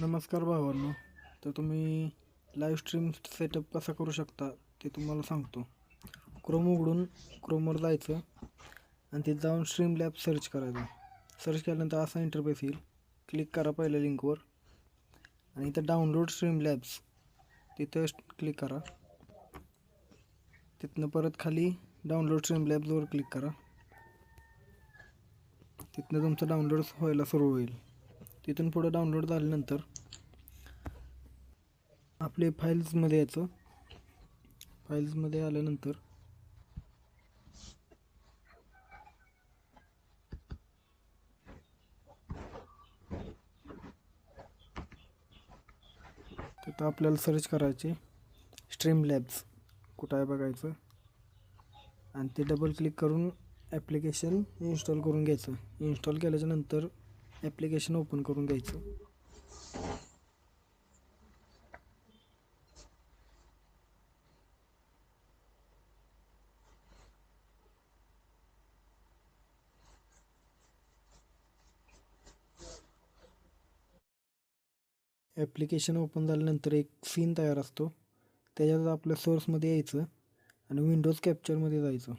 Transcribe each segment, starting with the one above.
नमस्कार भावांनो. तर तुम्ही लाईव्ह स्ट्रीम सेटअप कसा करू शकता ते तुम्हाला सांगतो. क्रोम उघडून क्रोमवर जायचं आणि तिथे जाऊन स्ट्रीम लॅब सर्च करायचं. सर्च केल्यानंतर असा इंटरफेस येईल. क्लिक करा पहिल्या लिंकवर आणि इथं डाउनलोड स्ट्रीम लॅब्स तिथं क्लिक करा. तिथनं परत खाली डाउनलोड स्ट्रीम लॅब्सवर क्लिक करा. तिथनं तुमचं डाउनलोड व्हायला सुरू होईल. तिथून पुढं डाउनलोड झाल्यानंतर आपले फाईल्समध्ये यायचं. फाईल्समध्ये आल्यानंतर तिथं आपल्याला सर्च करायचे स्ट्रीम लॅब्स कुठं आहे बघायचं? आणि ते डबल क्लिक करून ॲप्लिकेशन इन्स्टॉल करून घ्यायचं. इन्स्टॉल केल्याच्यानंतर ॲप्लिकेशन ओपन करून घ्यायचं. ॲप्लिकेशन ओपन झाल्यानंतर एक सीन तयार असतो. त्याच्यात आपल्या सोर्समध्ये यायचं आणि विंडोज कॅप्चरमध्ये जायचं.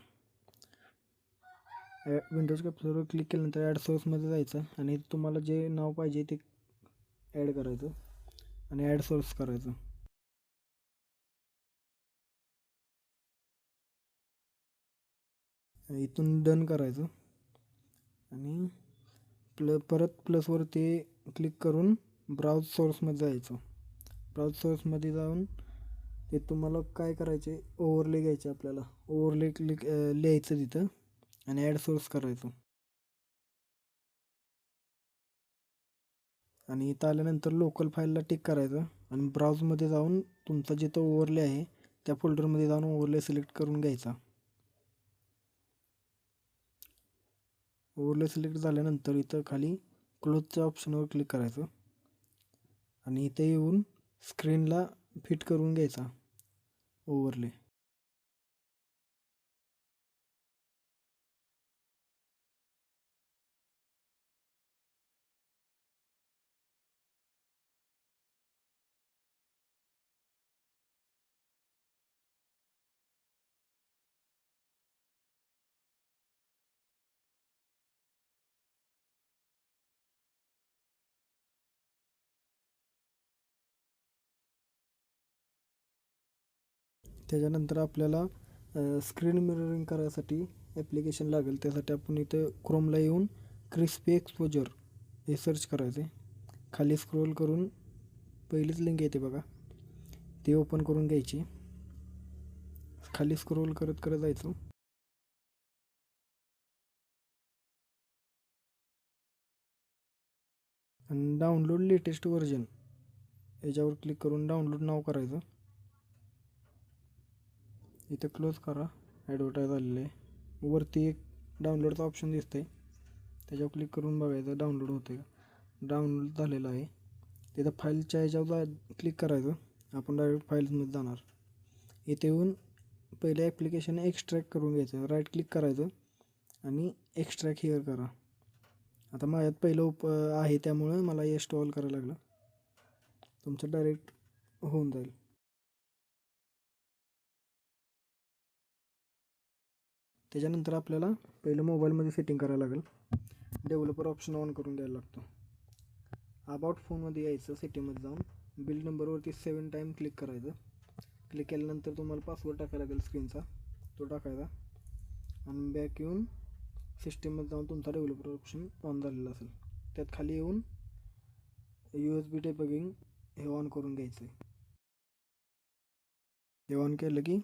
विंडोज कॅप्चरवर क्लिक केल्यानंतर ॲड सोर्समध्ये जायचं आणि तुम्हाला जे नाव पाहिजे ते ॲड करायचं आणि ॲड सोर्स करायचं. इथून डन करायचं. आणि प्ल परत प्लसवर ते क्लिक करून ब्राउज सोर्समध्ये जायचं. ब्राउज सोर्समध्ये जाऊन ते तुम्हाला काय करायचे? ओव्हरले घ्यायचे आपल्याला. ओव्हरले क्लिक लिहायचं तिथं. आणि ॲड सोर्स करायचो. आणि इथं आल्यानंतर लोकल फाईलला टिक करायचं आणि ब्राउजमध्ये जाऊन तुमचा जिथं ओव्हरले आहे त्या फोल्डरमध्ये जाऊन ओव्हरले सिलेक्ट करून घ्यायचा. ओव्हरले सिलेक्ट झाल्यानंतर इथं खाली क्लोजच्या ऑप्शनवर क्लिक करायचं. आणि इथे येऊन स्क्रीनला फिट करून घ्यायचा. ओव्हरले त्याच्यानंतर आपल्याला स्क्रीन मिररिंग करायसाठी ॲप्लिकेशन लागेल. त्यासाठी आपण इथं क्रोमला येऊन क्रिस्पी एक्सपोजर हे सर्च करायचे खाली स्क्रोल करून पहिलीच लिंक येते बघा. ती ओपन करून घ्यायची. खाली स्क्रोल करत करत जायचं. आणि डाउनलोड लेटेस्ट व्हर्जन याच्यावर क्लिक करून डाउनलोड नाव करायचं. इथं क्लोज करा. ॲडव्हर्टाईज आलेलं आहे. वरती एक डाउनलोडचा ऑप्शन दिसतं आहे त्याच्यावर क्लिक करून बघायचं डाउनलोड होतं का डाउनलोड झालेलं आहे. तिथं फाईलच्या ह्याच्यावर क्लिक करायचं. आपण डायरेक्ट फाईल्समध्ये जाणार. इथे येऊन पहिले ॲप्लिकेशन एक्स्ट्रॅक्ट करून घ्यायचं. राईट क्लिक करायचं. आणि एक्स्ट्रॅक्ट हिअर करा. आता माझ्यात पहिलं उप आहे त्यामुळं मला इन्स्टॉल करायला लागलं. तुमचं डायरेक्ट होऊन जाईल. त्याच्यानंतर आपल्याला पहिलं मोबाईलमध्ये सेटिंग करायला लागेल. डेव्हलपर ऑप्शन ऑन करून द्यायला लागतो. अबाउट फोनमध्ये यायचं सेटिंगमध्ये जाऊन. बिल नंबरवरती सेवन टाईम क्लिक करायचं. क्लिक केल्यानंतर तुम्हाला पासवर्ड टाकायला लागेल स्क्रीनचा तो टाकायचा. आणि बॅक येऊन सिस्टीममध्ये जाऊन तुमचा डेव्हलपर ऑप्शन ऑन झालेला असेल. त्यात खाली येऊन यू एस बी टेपगिंग हे ऑन करून घ्यायचं आहे हे ऑन केलं की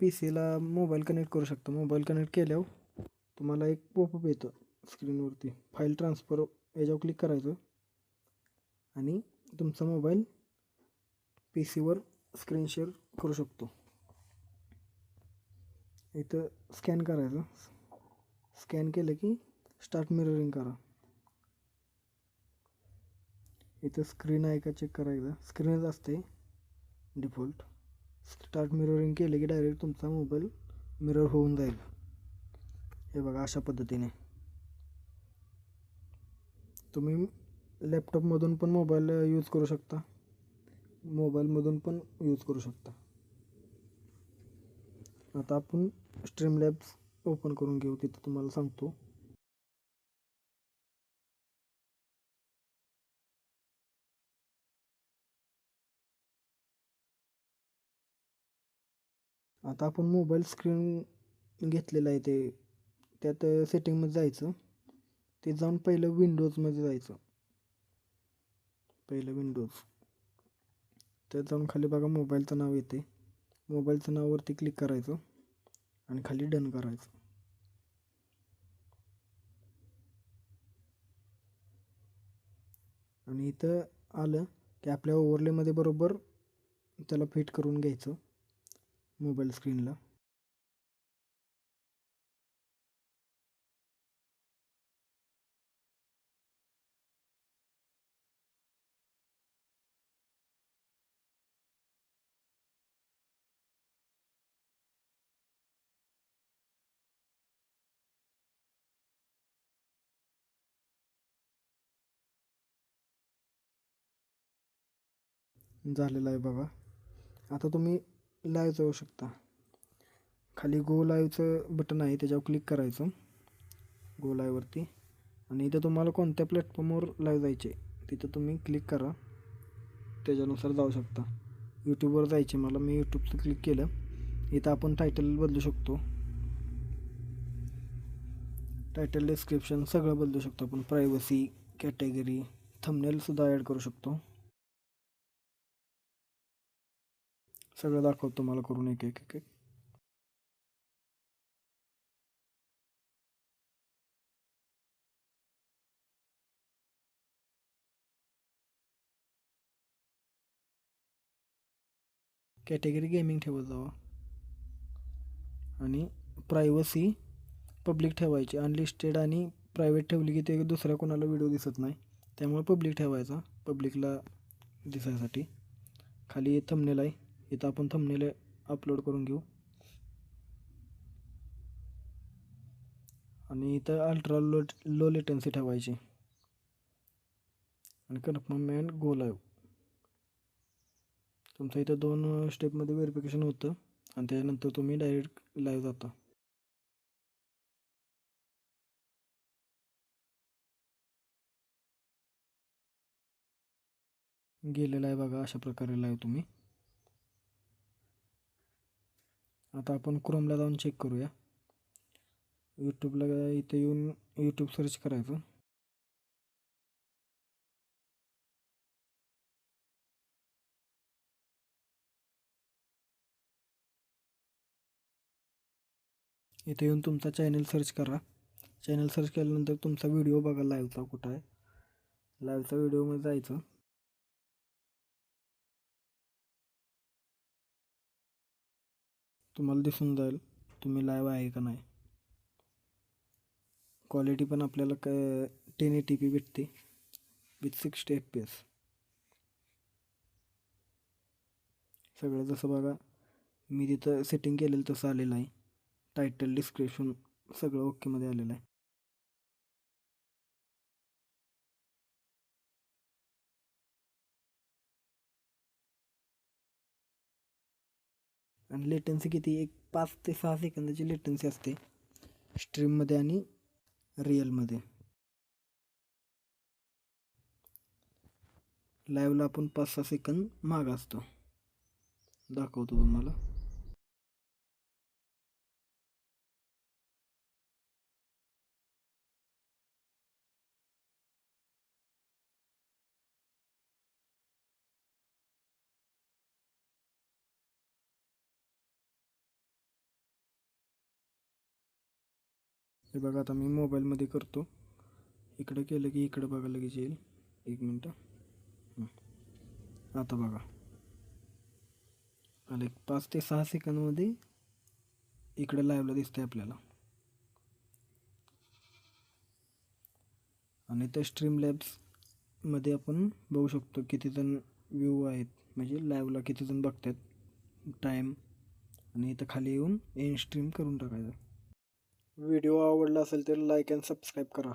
पी सीला मोबाईल कनेक्ट करू शकता. मोबाईल कनेक्ट केल्यावर तुम्हाला एक पॉपअप येतं स्क्रीनवरती फाईल ट्रान्सफर याच्यावर क्लिक करायचं. आणि तुमचा मोबाईल पी सीवर स्क्रीन शेअर करू शकतो. इथं स्कॅन करायचं. स्कॅन केलं की स्टार्ट मिररिंग करा. इथं स्क्रीन आहे का चेक करायचं? स्क्रीनच असते डिफॉल्ट स्टार्ट मिररिंग केलं की डायरेक्ट तुमचा मोबाईल मिरर होऊन जाईल. हे बघा अशा पद्धतीने. तुम्ही लॅपटॉपमधून पण मोबाईल यूज करू शकता. मोबाईलमधून पण यूज करू शकता. आता आपण स्ट्रीम लॅब्स ओपन करून घेऊ तिथं तुम्हाला सांगतो. आता आपण मोबाईल स्क्रीन घेतलेलं आहे ते. त्यात सेटिंगमध्ये जायचं. ते जाऊन पहिलं विंडोजमध्ये जायचं. पहिलं विंडोज त्यात जाऊन खाली बघा मोबाईलचं नाव येते. मोबाईलचं नावावरती क्लिक करायचं. आणि खाली डन करायचं. आणि इथं आलं की आपल्या ओव्हरलेमध्ये बरोबर त्याला फिट करून घ्यायचं. मोबाईल स्क्रीनला. झालेलं आहे बघा. आता तुम्ही लाईव्ह जाऊ शकता. खाली गो लाईव्हचं बटन आहे त्याच्यावर क्लिक करायचं. गो लाईव्हवरती आणि इथं तुम्हाला कोणत्या प्लॅटफॉर्मवर लाईव्ह जायचे तिथं तुम्ही क्लिक करा. त्याच्यानुसार जाऊ शकता. यूट्यूबवर जायचे मला मी यूट्यूबचं क्लिक केलं. इथं आपण टायटल बदलू शकतो. टायटल डिस्क्रिप्शन सगळं बदलू शकतो आपण. प्रायव्हसी कॅटेगरी थंबनेलसुद्धा ॲड करू शकतो. सगळं दाखवतो तुम्हाला करून एक एक एक एक. कॅटेगरी गेमिंग ठेवत जावा. आणि प्रायव्हसी पब्लिक ठेवायची. अनलिस्टेड आणि प्रायव्हेट ठेवली की ते दुसऱ्या कोणाला व्हिडिओ दिसत नाही. त्यामुळे पब्लिक ठेवायचा. पब्लिकला दिसायसाठी. खाली थंबनेल आहे. इथं आपण थंबनेल अपलोड करून घेऊ. आणि इथं अल्ट्रा लो लो लेटन्सी ठेवायची. आणि कन्फर्म अँड गो लाईव्ह तुमचं इथं दोन स्टेपमध्ये व्हेरिफिकेशन होतं. आणि त्याच्यानंतर तुम्ही डायरेक्ट लाईव्ह जाता. गेलेला आहे बघा अशा प्रकारे लाईव्ह तुम्ही. आता आपण क्रोमला जाऊन चेक करूया. यूट्यूबला इथे येऊन यूट्यूब सर्च करायचं. इथे येऊन तुमचा चॅनल सर्च करा. चॅनल सर्च केल्यानंतर तुमचा व्हिडिओ बघा लाईव्हचा कुठं आहे. लाईव्हचा व्हिडिओमध्ये जायचं. तुम्हाला दिसून जाईल तुम्ही लाईव्ह आहे का नाही. क्वालिटी पण आपल्याला काय टेन ए टी पी भेटते. With sixty F P S सगळं जसं बघा मी तिथं सेटिंग केलेलं तसं आलेलं आहे. टायटल डिस्क्रिप्शन सगळं ओकेमध्ये आलेलं आहे. आणि लेटन्सी किती? एक पाच ते सहा सेकंदाची लेटन्सी असते. स्ट्रीममध्ये आणि रिअलमध्ये लाईव्हला आपण पाच सहा सेकंद माग असतो. दाखवतो तुम्हाला. हे बघा आता मी मोबाईलमध्ये करतो. इकडं केलं की इकडं बघा लगेच येईल. एक मिनटं. आता बघा. आले एक पाच ते सहा सेकंदमध्ये इकडे लाईव्हला दिसतंय आपल्याला. आणि त्या स्ट्रीम लॅब्समध्ये आपण बघू शकतो किती जण व्ह्यू आहेत. म्हणजे लाईव्हला किती जण बघतात टाईम आणि इथं खाली येऊन एन स्ट्रीम करून टाकायचं. व्हिडिओ आवडला असेल तर लाईक अँड सबस्क्राईब करा.